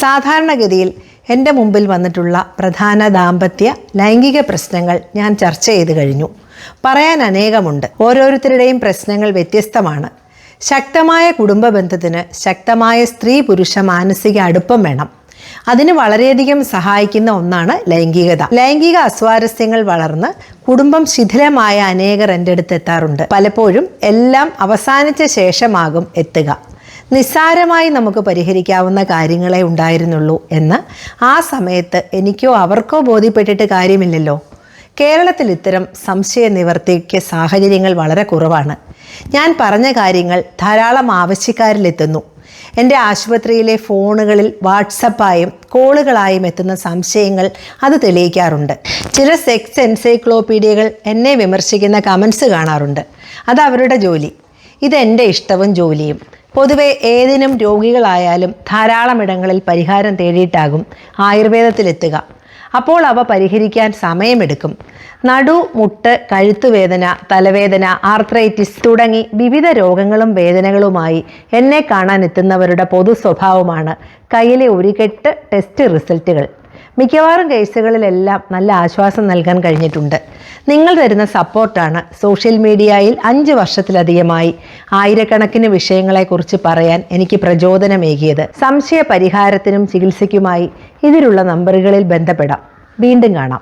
സാധാരണഗതിയിൽ എന്റെ മുമ്പിൽ വന്നിട്ടുള്ള പ്രധാന ദാമ്പത്യ ലൈംഗിക പ്രശ്നങ്ങൾ ഞാൻ ചർച്ച ചെയ്ത് കഴിഞ്ഞു. പറയാൻ അനേകമുണ്ട്. ഓരോരുത്തരുടെയും പ്രശ്നങ്ങൾ വ്യത്യസ്തമാണ്. ശക്തമായ കുടുംബ ബന്ധത്തിന് ശക്തമായ സ്ത്രീ പുരുഷ മാനസിക അടുപ്പം വേണം. അതിന് വളരെയധികം സഹായിക്കുന്ന ഒന്നാണ് ലൈംഗികത. ലൈംഗിക അസ്വാരസ്യങ്ങൾ വളർന്ന് കുടുംബം ശിഥിലമായ അനേകർ എന്റെ അടുത്ത് എത്താറുണ്ട്. പലപ്പോഴും എല്ലാം അവസാനിച്ച ശേഷമാകും എത്തുക. നിസ്സാരമായി നമുക്ക് പരിഹരിക്കാവുന്ന കാര്യങ്ങളെ ഉണ്ടായിരുന്നുള്ളൂ എന്ന് ആ സമയത്ത് എനിക്കോ അവർക്കോ ബോധ്യപ്പെട്ടിട്ട് കാര്യമില്ലല്ലോ. കേരളത്തിൽ ഇത്തരം സംശയ നിവർത്തിക്ക് സാഹചര്യങ്ങൾ വളരെ കുറവാണ്. ഞാൻ പറഞ്ഞ കാര്യങ്ങൾ ധാരാളം ആവശ്യക്കാരിലെത്തുന്നു എന്റെ ആശുപത്രിയിലെ ഫോണുകളിൽ വാട്സപ്പായും കോളുകളായും എത്തുന്ന സംശയങ്ങൾ അത് തെളിയിക്കാറുണ്ട്. ചില സെക്സ് എൻസൈക്ലോപീഡിയകൾ എന്നെ വിമർശിക്കുന്ന കമൻസ് കാണാറുണ്ട്. അത് അവരുടെ ജോലി. ഇതെന്റെ ഇഷ്ടവും ജോലിയും. പൊതുവെ ഏതിനും രോഗികളായാലും ധാരാളം ഇടങ്ങളിൽ പരിഹാരം തേടിയിട്ടാകും ആയുർവേദത്തിലെത്തുക. അപ്പോൾ അവ പരിഹരിക്കാൻ സമയമെടുക്കും. നടു മുട്ട് കഴുത്തുവേദന തലവേദന ആർത്രൈറ്റിസ് തുടങ്ങി വിവിധ രോഗങ്ങളും വേദനകളുമായി എന്നെ കാണാൻ എത്തുന്നവരുടെ പൊതു സ്വഭാവമാണ് കയ്യിലെ ഒരു കെട്ട് ടെസ്റ്റ് റിസൾട്ടുകൾ. മിക്കവാറും കേസുകളിലെല്ലാം നല്ല ആശ്വാസം നൽകാൻ കഴിഞ്ഞിട്ടുണ്ട്. നിങ്ങൾ തരുന്ന സപ്പോർട്ടാണ് സോഷ്യൽ മീഡിയയിൽ അഞ്ച് വർഷത്തിലധികമായി ആയിരക്കണക്കിന് വിഷയങ്ങളെക്കുറിച്ച് പറയാൻ എനിക്ക് പ്രചോദനമേകിയത്. സംശയ പരിഹാരത്തിനും ചികിത്സയ്ക്കുമായി ഇതിലുള്ള നമ്പറുകളിൽ ബന്ധപ്പെടാം. വീണ്ടും കാണാം.